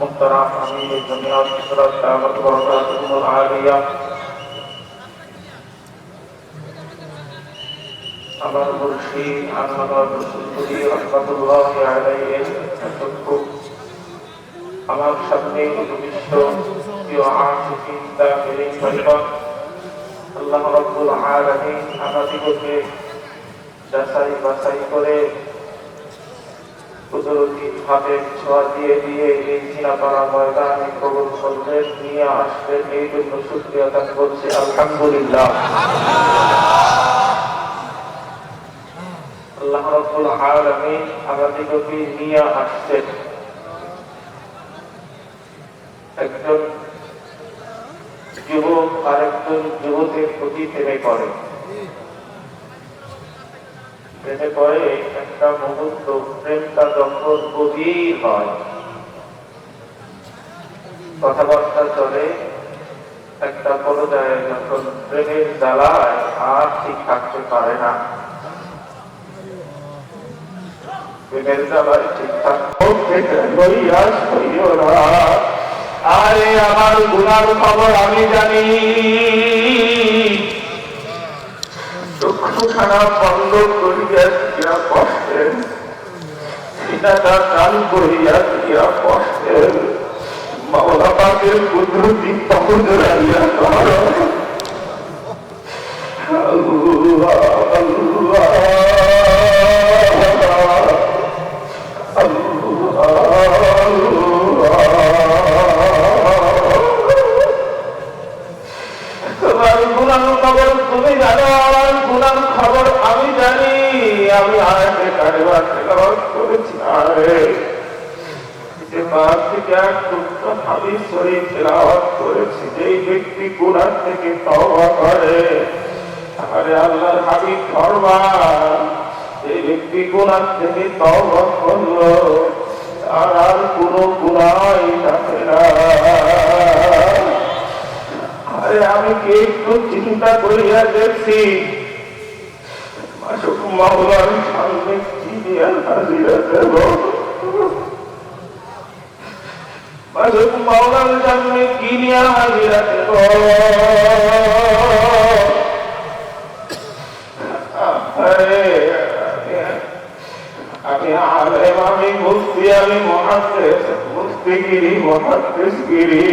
মুক্তরা আমি জমিয়াত সুরাত তাবারক ওয়া তাআলা আলিয়া আমার মুর্শিদ আহমদ রসুলপুরি রহমতুল্লাহ আলাইহি আমার সামনে পরিবার আল্লাহ রব্বুল আলামিন আমাদিগকে ছোঁয়া দিয়ে দিয়ে এই চিনাপাড়া ময়দানে কবর করলেন নিয়ে আসলেন এই জন্য শুক্রিয়া দান করছি। আলহামদুলিল্লাহ। আল্লাহ রব্বুল আলামিন আমাদিগকে নিয়ে আসছেন। একজন যুবক আরেকজন যুবকের প্রতি প্রেমে করে প্রেমে পরে একটা মুহূর্ত, প্রেমটা যখন গভীর হয়, কথাবার্তা চলে, একটা পর্যায়ে যখন প্রেমের জ্বালায় আর ঠিক থাকতে পারে না প্রেমের জ্বালায় ঠিক থাকতে লইয়া সইও না। আরে, আমার গুনার খবর আমি জানি। বন্ধ করিয়া দিয়া কষ্টে সিনাটা কান করিয়া দিয়া কষ্টে মাওলা পাকের কুদরতি পহুজরাইয়া কর ব্যক্তি গুনাহ থেকে তওবা করে। আরে আল্লাহর হাবিব ফরমান ব্যক্তি গুনাহ থেকে করল, আর আর কোনো গুনাহই থাকে না। আরে আমি কি একটু চিন্তা করিয়া দেখছি? মাসুক মাওলার সামনে কি হাজিরা দেব? নিয়া হাজিরা দেব আরে আমি আলেম আমি মুফতি আমি মহাদ্দেশ মুফতিগিরি মহাদ্দেশগিরি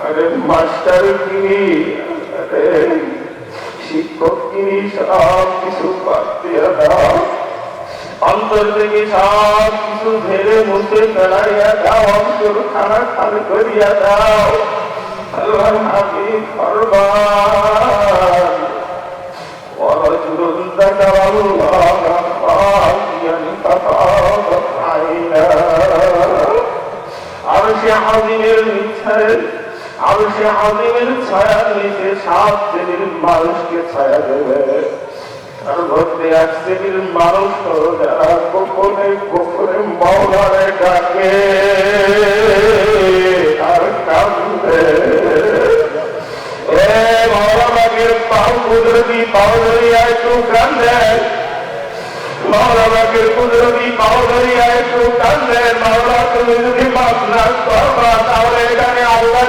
আরে মাস্টার গিরি আরে শিক্ষক গিরি সব কিছু দাও অন্তর থেকে সব কিছু ধেরে মুছে ফেলাইয়া দাও অন্তর খানা খালি করিয়া দাও আল্লাহ আমি ফরমান ورجل ذكر الله خاليا ففاضت عيناه আরশে আজিমের নিচে আরশে আজিমের ছায়ার নিচে সাত শ্রেণীর মানুষকে এক শ্রেণির মানুষ যারা গোপনে গোপনে মৌলারে ডাকে আর কান্দে এ মৌলাবাগের পাও কুদরতি পাও ধরিয়া একটু কান্দে এখানে আল্লাহ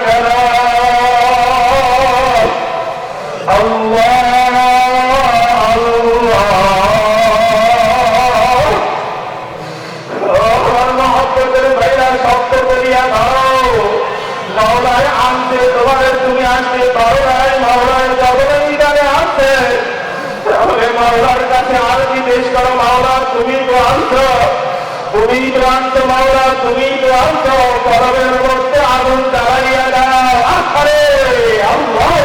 পেশ করো মাওলা, তুমি তো আনছো তুমি ক্লান্ত মাওলা, তুমি ক্লান্ত পরমের মধ্যে আগুন জ্বালাইয়া দাও। আরে আল্লাহু